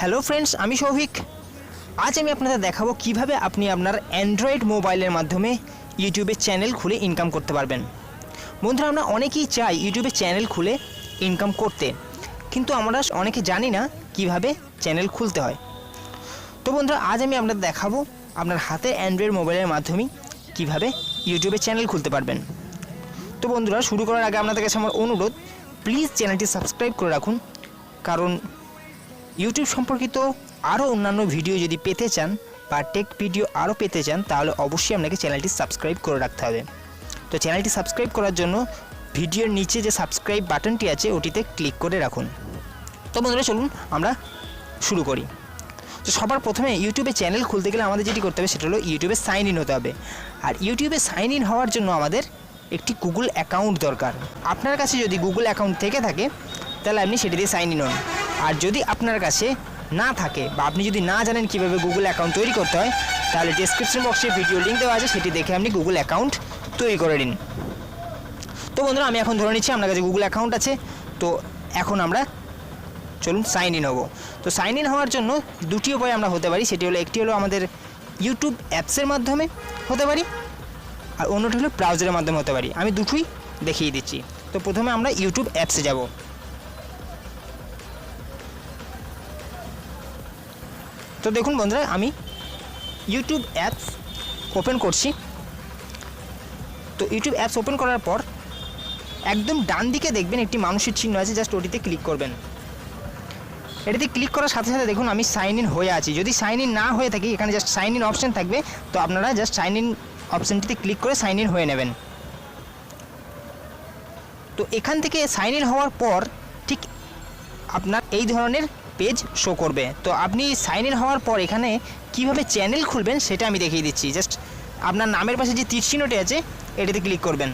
Hello friends আমি সৌভিক। আজ আমি আপনাদের দেখাবো কীভাবে আপনি আপনার অ্যান্ড্রয়েড মোবাইলের মাধ্যমে ইউটিউবে চ্যানেল খুলে ইনকাম করতে পারবেন। বন্ধুরা, আমরা অনেকেই চাই ইউটিউবে চ্যানেল খুলে ইনকাম করতে, কিন্তু আমরা অনেকে জানি না কীভাবে চ্যানেল খুলতে হয়। তো বন্ধুরা, আজ আমি আপনাদের দেখাবো আপনার হাতে অ্যান্ড্রয়েড মোবাইলের মাধ্যমে কীভাবে ইউটিউবে চ্যানেল খুলতে পারবেন। তো বন্ধুরা, শুরু করার আগে আপনাদের কাছে আমার অনুরোধ প্লিজ চ্যানেলটি সাবস্ক্রাইব করে রাখুন, কারণ ইউটিউব সম্পর্কিত আরও অন্যান্য ভিডিও যদি পেতে চান বা টেক ভিডিও আরও পেতে চান, তাহলে অবশ্যই আপনাকে চ্যানেলটি সাবস্ক্রাইব করে রাখতে হবে। তো চ্যানেলটি সাবস্ক্রাইব করার জন্য ভিডিওর নিচে যে সাবস্ক্রাইব বাটনটি আছে, ওটিতে ক্লিক করে রাখুন। তো বন্ধুরা, চলুন আমরা শুরু করি। তো সবার প্রথমে ইউটিউবে চ্যানেল খুলতে গেলে আমাদের যেটি করতে হবে, সেটা হলো ইউটিউবে সাইন ইন হতে হবে। আর ইউটিউবে সাইন ইন হওয়ার জন্য আমাদের একটি গুগল অ্যাকাউন্ট দরকার। আপনার কাছে যদি গুগল অ্যাকাউন্ট থেকে থাকে, তাহলে আপনি সেটি দিয়ে সাইন ইন হন। আর যদি আপনার কাছে না থাকে বা আপনি যদি না জানেন কীভাবে গুগল অ্যাকাউন্ট তৈরি করতে হয়, তাহলে ডিসক্রিপশন বক্সে ভিডিও লিঙ্ক দেওয়া আছে, সেটি দেখে আপনি গুগল অ্যাকাউন্ট তৈরি করে নিন। তো বন্ধুরা, আমি এখন ধরে নিচ্ছি আপনার কাছে গুগল অ্যাকাউন্ট আছে। তো এখন আমরা চলুন সাইন ইন হব। তো সাইন ইন হওয়ার জন্য দুটি উপায় আমরা হতে পারি, সেটি হলো একটি হলো আমাদের ইউটিউব অ্যাপসের মাধ্যমে হতে পারি, আর অন্যটি হলো ব্রাউজারের মাধ্যমে হতে পারি। আমি দুটোই দেখিয়ে দিচ্ছি। তো প্রথমে আমরা ইউটিউব অ্যাপসে যাব। তো দেখুন বন্ধুরা, আমি ইউটিউব অ্যাপস ওপেন করছি। তো ইউটিউব অ্যাপস ওপেন করার পর একদম ডান দিকে দেখবেন একটি মানুষের চিহ্ন আছে জাস্ট ওটিতে ক্লিক করবেন। এটাতে ক্লিক করার সাথে সাথে দেখুন আমি সাইন ইন হয়ে আছি। যদি সাইন ইন না হয়ে থাকি, এখানে জাস্ট সাইন ইন অপশান থাকবে, তো আপনারা জাস্ট সাইন ইন অপশানটিতে ক্লিক করে সাইন ইন হয়ে নেবেন। তো এখান থেকে সাইন ইন হওয়ার পর ঠিক আপনার এই ধরনের পেজ শো করবে। তো আপনি সাইন ইন হওয়ার পর এখানে কীভাবে চ্যানেল খুলবেন সেটা আমি দেখিয়ে দিচ্ছি। জাস্ট আপনার নামের পাশে যে তীর আছে, এটাতে ক্লিক করবেন।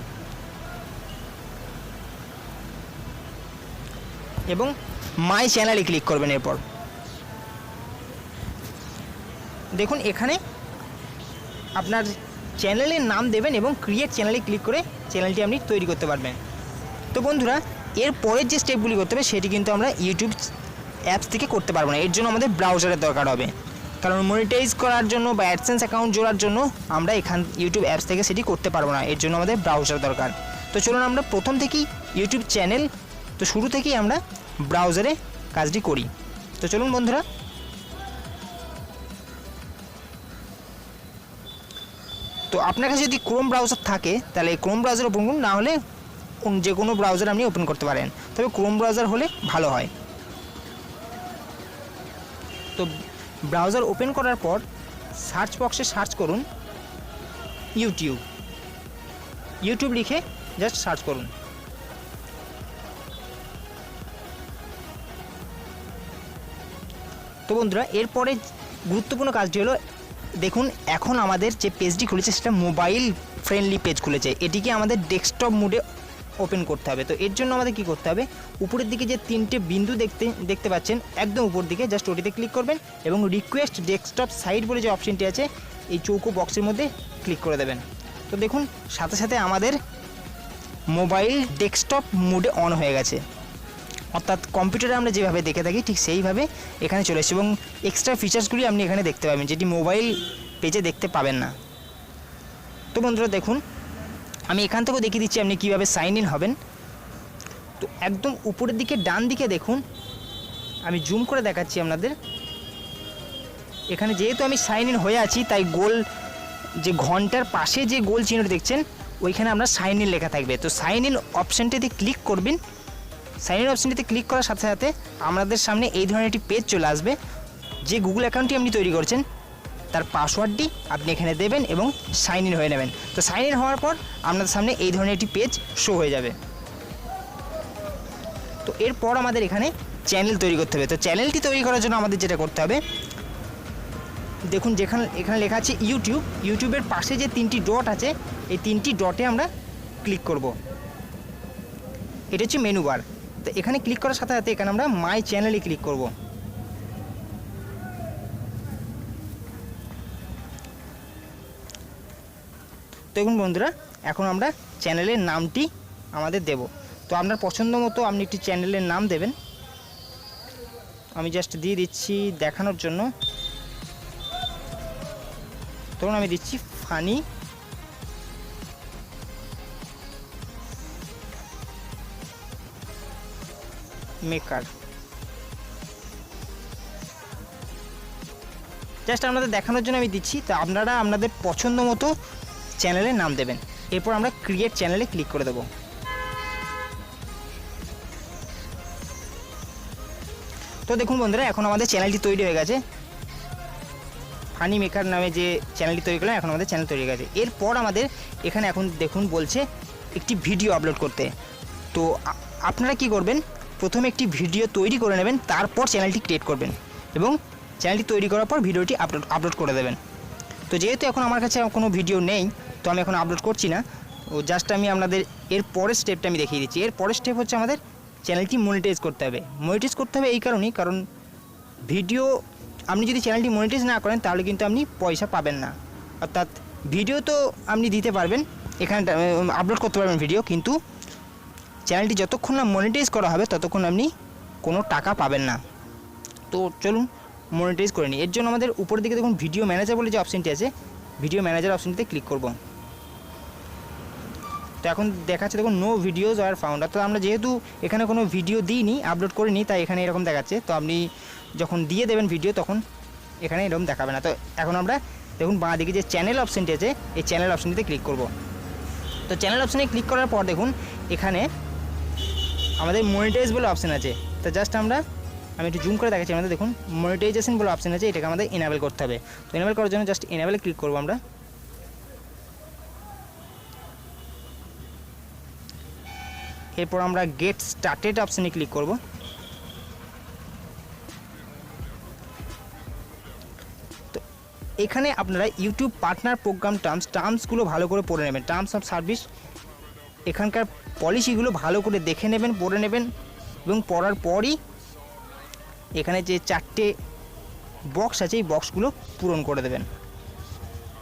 এবং মাই চ্যানেলে ক্লিক করবেন এরপর। দেখুন, এখানে আপনার চ্যানেলের নাম দেবেন এবং ক্রিয়েট চ্যানেলে ক্লিক করে চ্যানেলটি আপনি তৈরি করতে পারবেন। তো বন্ধুরা, এর পরের যে স্টেপগুলি করতে হবে, সেটি কিন্তু আমরা ইউটিউব অ্যাপস থেকে করতে পারব না। এর জন্য আমাদের ব্রাউজারের দরকার হবে। কারণ মনিটাইজ করার জন্য বা অ্যাডসেন্স অ্যাকাউন্ট জোড়ার জন্য আমরা এখান ইউটিউব অ্যাপস থেকে সেটি করতে পারব না। এর জন্য আমাদের ব্রাউজার দরকার। তো চলুন আমরা প্রথম থেকেই ইউটিউব চ্যানেল তো শুরু থেকেই আমরা ব্রাউজারে কাজটি করি। তো চলুন বন্ধুরা। তো আপনার কাছে যদি ক্রোম ব্রাউজার থাকে, তাহলে ক্রোম ব্রাউজার ওপেন করুন না হলে যে কোনো ব্রাউজার আপনি ওপেন করতে পারেন। তবে ক্রোম ব্রাউজার হলে ভালো হয়। তো ব্রাউজার ওপেন করার পর সার্চ বক্সে সার্চ করুন ইউটিউব। ইউটিউব লিখে জাস্ট সার্চ করুন। তো বন্ধুরা, এরপরে গুরুত্বপূর্ণ কাজটি হলো, দেখুন এখন আমাদের যে পেজটি খুলেছে সেটা মোবাইল ফ্রেন্ডলি পেজ খুলেছে। এটিকে আমাদের ডেস্কটপ মোডে ওপেন করতে হবে। তো এর জন্য আমাদের কি করতে হবে? উপরের দিকে যে তিনটে বিন্দু দেখতে দেখতে পাচ্ছেন, একদম উপর দিকে জাস্ট ওটিতে ক্লিক করবেন এবং রিকোয়েস্ট ডেস্কটপ সাইট বলে যে অপশনটি আছে, এই চৌকো বক্সের মধ্যে ক্লিক করে দেবেন। তো দেখুন, সাথে সাথে আমাদের মোবাইল ডেস্কটপ মোডে অন হয়ে গেছে। অর্থাৎ কম্পিউটারে আমরা যেভাবে দেখে থাকি, ঠিক সেইভাবে এখানে চলে এসেছে এবং এক্সট্রা ফিচার্সগুলি আপনি এখানে দেখতে পাবেন, যেটি মোবাইল পেজে দেখতে পাবেন না। তো বন্ধুরা দেখুন আমি এখান থেকেও দেখিয়ে দিচ্ছি আপনি কীভাবে সাইন ইন হবেন। তো একদম উপরের দিকে ডান দিকে দেখুন, আমি জুম করে দেখাচ্ছি আপনাদের। এখানে যেহেতু আমি সাইন ইন হয়ে আছি, তাই গোল যে ঘণ্টার পাশে যে গোল চিহ্নটি দেখছেন, ওইখানে আমরা সাইন ইন লেখা থাকবে। তো সাইন ইন অপশানটিতে ক্লিক করবেন। সাইন ইন অপশানটিতে ক্লিক করার সাথে সাথে আমাদের সামনে এই ধরনের একটি পেজ চলে আসবে, যে গুগল অ্যাকাউন্টটি আপনি তৈরি করছেন। তার পাসওয়ার্ডটি আপনি এখানে দেবেন এবং সাইন ইন হয়ে নেবেন। তো সাইন ইন হওয়ার পর আপনাদের সামনে এই ধরনের একটি পেজ শো হয়ে যাবে। তো এরপর আমাদের এখানে চ্যানেল তৈরি করতে হবে। তো চ্যানেলটি তৈরি করার জন্য আমাদের যেটা করতে হবে, দেখুন যেখানে, এখানে লেখা আছে ইউটিউব ইউটিউবের পাশে যে তিনটি ডট আছে, এই তিনটি ডটে আমরা ক্লিক করব। এটা হচ্ছে মেনু বার তো এখানে ক্লিক করার সাথে সাথে এখানে আমরা মাই চ্যানেলে ক্লিক করব। দেখুন বন্ধুরা, এখন আমরা চ্যানেলের নামটি আমাদের দেব। তো আপনার পছন্দ মতো আপনি একটি চ্যানেলের নাম দেবেন। আমি জাস্ট দিয়ে দিচ্ছি দেখানোর জন্য। তখন আমি দিচ্ছি ফানি। মেকার। জাস্ট আপনাদের দেখানোর জন্য আমি দিচ্ছি। তো আপনারা আপনাদের পছন্দ মতো চ্যানেলের নাম দেবেন। এরপর আমরা ক্রিয়েট চ্যানেলে ক্লিক করে দেবো। তো দেখুন বন্ধুরা, এখন আমাদের চ্যানেলটি তৈরি হয়ে গেছে। ফানি মেকার নামে যে চ্যানেলটি তৈরি করলাম, এখন আমাদের চ্যানেল তৈরি হয়ে গেছে। এরপর আমাদের এখানে এখন দেখুন বলছে একটি ভিডিও আপলোড করতে। তো আপনারা কি করবেন? প্রথমে একটি ভিডিও তৈরি করে নেবেন, তারপর চ্যানেলটি ক্রিয়েট করবেন এবং চ্যানেলটি তৈরি করার পর ভিডিওটি আপলোড আপলোড করে দেবেন। তো যেহেতু এখন আমার কাছে কোনো ভিডিও নেই, তো আমি এখন আপলোড করছি না, ও জাস্ট আমি আপনাদের এর পরের স্টেপটা আমি দেখিয়ে দিচ্ছি। এর পরের স্টেপ হচ্ছে আমাদের চ্যানেলটি মনিটাইজ করতে হবে। মনিটাইজ করতে হবে এই কারণেই, কারণ ভিডিও আপনি যদি চ্যানেলটি মনিটাইজ না করেন, তাহলে কিন্তু আপনি পয়সা পাবেন না। অর্থাৎ ভিডিও তো আপনি দিতে পারবেন এখানে আপলোড করতে পারবেন ভিডিও কিন্তু চ্যানেলটি যতক্ষণ না মনিটাইজ করা হবে, ততক্ষণ আপনি কোনো টাকা পাবেন না। তো চলুন মনিটাইজ করে নিই এর জন্য আমাদের উপরের দিকে দেখুন ভিডিও ম্যানেজার বলে যে অপশনটি আছে ভিডিও ম্যানেজার অপশনটিতে ক্লিক করব। তো এখন দেখাচ্ছে দেখুন নো ভিডিওজ আর ফাউন্ড অর্থাৎ আমরা যেহেতু এখানে কোনো ভিডিও দিইনি আপলোড করিনি, তাই এখানে এরকম দেখাচ্ছে। তো আপনি যখন দিয়ে দেবেন ভিডিও তখন এখানে এরকম দেখাবে না। তো এখন আমরা দেখুন বাঁ দিকে যে চ্যানেল অপশানটি আছে, এই চ্যানেল অপশানটিতে ক্লিক করব। তো চ্যানেল অপশানে ক্লিক করার পর দেখুন, এখানে আমাদের মনিটাইজ বলে অপশন আছে। তো জাস্ট আমরা আমি একটু জুম করে দেখাচ্ছি, আমাদের দেখুন মনিটাইজেশন বলে অপশন আছে, এটাকে আমাদের এনাবেল করতে হবে। তো এনাবেল করার জন্য জাস্ট এনাবেলে ক্লিক করব আমরা। এরপর আমরা গেট স্টার্টেড অপশানে ক্লিক করব। তো এখানে আপনারা ইউটিউব পার্টনার প্রোগ্রাম টার্মস টার্মসগুলো ভালো করে পড়ে নেবেন। টার্মস অফ সার্ভিস এখানকার পলিসিগুলো ভালো করে দেখে নেবেন, পড়ে নেবেন, এবং পড়ার পরই এখানে যে চারটে বক্স আছে, এই বক্সগুলো পূরণ করে দেবেন।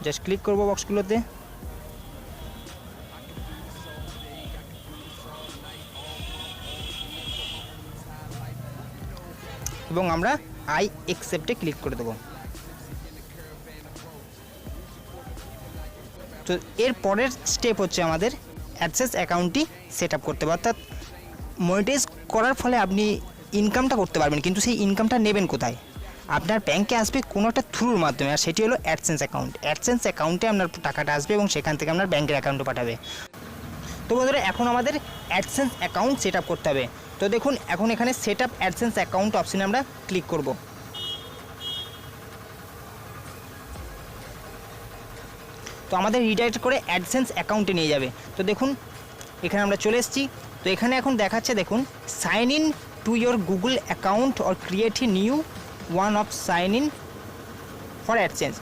জাস্ট ক্লিক করব বক্সগুলোতে এবং আমরা আই একসেপ্টে ক্লিক করে দেবো। তো এর পরের স্টেপ হচ্ছে আমাদের অ্যাডসেস অ্যাকাউন্টটি সেট করতে অর্থাৎ মনিটাইজ করার ফলে আপনি ইনকামটা করতে পারবেন, কিন্তু সেই ইনকামটা নেবেন কোথায়? আপনার ব্যাংকে আসবে কোনো একটা থ্রুর মাধ্যমে, আর সেটি হলো অ্যাডসেন্স অ্যাকাউন্ট অ্যাডসেন্স অ্যাকাউন্টে আপনার টাকাটা আসবে এবং সেখান থেকে আপনার ব্যাংকের অ্যাকাউন্টে পাঠাবে। তো বন্ধুরা, এখন আমাদের অ্যাডসেন্স অ্যাকাউন্ট সেট আপ করতে হবে। তো দেখুন, এখন এখানে সেট আপ অ্যাডসেন্স অ্যাকাউন্ট অপশনে আমরা ক্লিক করব। তো আমাদের রিডাইরেক্ট করে অ্যাডসেন্স অ্যাকাউন্টে নিয়ে যাবে। তো দেখুন, এখানে আমরা চলে এসেছি। তো এখানে এখন দেখাচ্ছে, দেখুন sign in to your Google account or create a new one of sign in for AdSense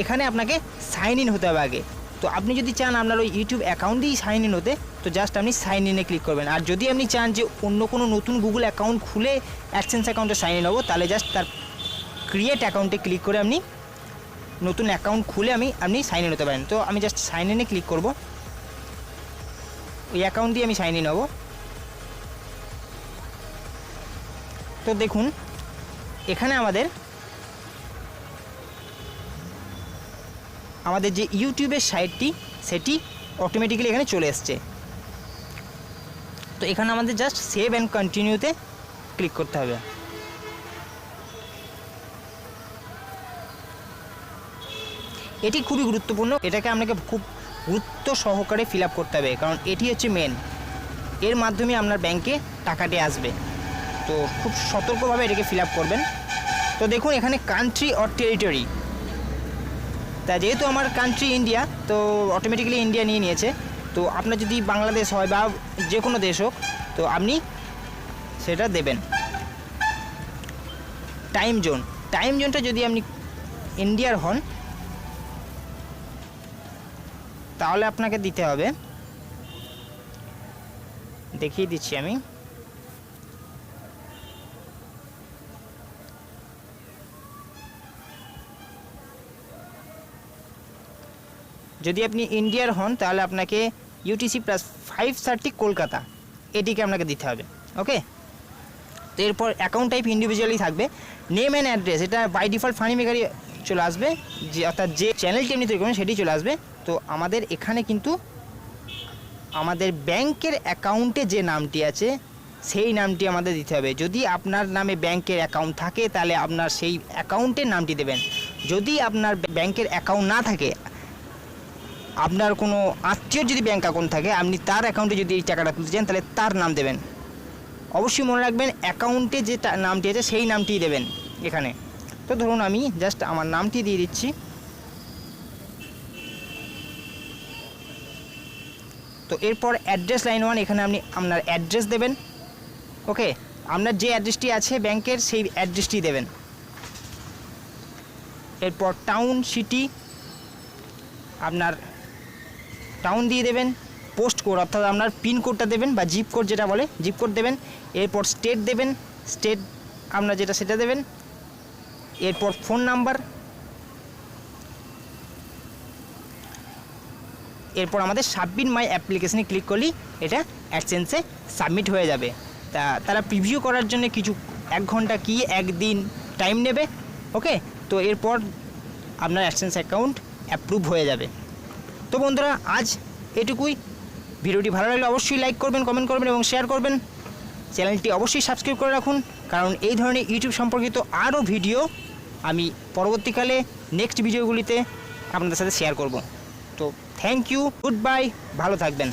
এখানে আপনাকে সাইন ইন হতে হবে আগে। তো আপনি যদি চান আপনার ওই ইউটিউব অ্যাকাউন্ট দিয়েই সাইন ইন হতে, তো জাস্ট আপনি সাইন ইনে ক্লিক করবেন। আর যদি আপনি চান যে অন্য কোনো নতুন গুগল অ্যাকাউন্ট খুলে অ্যাডসেন্স অ্যাকাউন্টে সাইন ইন হব, তাহলে জাস্ট তার ক্রিয়েট অ্যাকাউন্টে ক্লিক করে আপনি নতুন অ্যাকাউন্ট খুলে আমি, আপনি সাইন ইন হতে পারেন। তো আমি জাস্ট সাইন ইনে ক্লিক করব। ওই অ্যাকাউন্ট দিয়ে আমি সাইন ইন হব। তো দেখুন, এখানে আমাদের আমাদের যে ইউটিউবের সাইটটি সেটি অটোমেটিক্যালি এখানে চলে এসছে। তো এখানে আমাদের জাস্ট সেভ অ্যান্ড কন্টিনিউতে ক্লিক করতে হবে। এটি খুবই গুরুত্বপূর্ণ। এটাকে আপনাকে খুব গুরুত্ব সহকারে ফিল করতে হবে, কারণ এটি হচ্ছে মেন এর মাধ্যমে আপনার ব্যাংকে টাকাটি আসবে। তো খুব সতর্কভাবে এটাকে ফিল আপ করবেন। তো দেখুন, এখানে কান্ট্রি অর টেরিটরি তা যেহেতু আমার কান্ট্রি ইন্ডিয়া তো অটোমেটিক্যালি ইন্ডিয়া নিয়ে নিয়েছে। তো আপনার যদি বাংলাদেশ হয় বা যে কোনো দেশ হোক, তো আপনি সেটা দেবেন। টাইম জোন টাইম জোনটা যদি আপনি ইন্ডিয়ার হন, তাহলে আপনাকে দিতে হবে। দেখিয়ে দিচ্ছি আমি। যদি আপনি ইন্ডিয়ার হন, তাহলে আপনাকে UTC plus five thirty Kolkata. এটিকে আপনাকে দিতে হবে ওকে তো এরপর অ্যাকাউন্ট টাইপ ইন্ডিভিজুয়ালি থাকবে। নেম অ্যান্ড অ্যাড্রেস এটা বাই ডিফল্ট ফানি মেকারই চলে আসবে। যে অর্থাৎ যে চ্যানেলটি আপনি তৈরি করবেন, সেটি চলে আসবে। তো আমাদের এখানে কিন্তু আমাদের ব্যাংকের অ্যাকাউন্টে যে নামটি আছে, সেই নামটি আমাদের দিতে হবে। যদি আপনার নামে ব্যাংকের অ্যাকাউন্ট থাকে, তাহলে আপনার সেই অ্যাকাউন্টের নামটি দেবেন। যদি আপনার ব্যাংকের অ্যাকাউন্ট না থাকে আপনার কোনো আত্মীয়র যদি ব্যাঙ্ক অ্যাকাউন্ট থাকে, আপনি তার অ্যাকাউন্টে যদি এই টাকাটা তুলতে চান, তাহলে তার নাম দেবেন। অবশ্যই মনে রাখবেন অ্যাকাউন্টে যে নামটি আছে, সেই নামটিই দেবেন এখানে। তো ধরুন আমি জাস্ট আমার নামটি দিয়ে দিচ্ছি। তো এরপর অ্যাড্রেস লাইন ওয়ান এখানে আপনি আপনার অ্যাড্রেস দেবেন। ওকে আপনার যে অ্যাড্রেসটি আছে ব্যাংকের সেই অ্যাড্রেসটি দেবেন। এরপর টাউন সিটি আপনার টাউন দিয়ে দেবেন, পোস্ট কোড, অর্থাৎ আপনার পিন কোডটা দেবেন বা জিপ কোড যেটা বলে জিপ কোড দেবেন, এরপর স্টেট দেবেন স্টেট আপনার যেটা সেটা দেবেন, এরপর ফোন নাম্বার এরপর আমাদের সাবমিট মাই অ্যাপ্লিকেশনে ক্লিক করলেই এটা অ্যাডসেন্সে সাবমিট হয়ে যাবে। তা, তারা প্রিভিউ করার জন্য কিছু, এক ঘণ্টা কি, একদিন টাইম নেবে ওকে তো এরপর আপনার অ্যাডসেন্স অ্যাকাউন্ট অ্যাপ্রুভ হয়ে যাবে। তো বন্ধুরা, আজ এটুকুই। ভিডিওটি ভালো লাগলে অবশ্যই লাইক করবেন কমেন্ট করবেন এবং শেয়ার করবেন। চ্যানেলটি অবশ্যই সাবস্ক্রাইব করে রাখুন, কারণ এই ধরনের ইউটিউব সম্পর্কিত আরও ভিডিও আমি পরবর্তীকালে নেক্সট ভিডিওগুলিতে আপনাদের সাথে শেয়ার করব। তো থ্যাংক ইউ গুড বাই ভালো থাকবেন।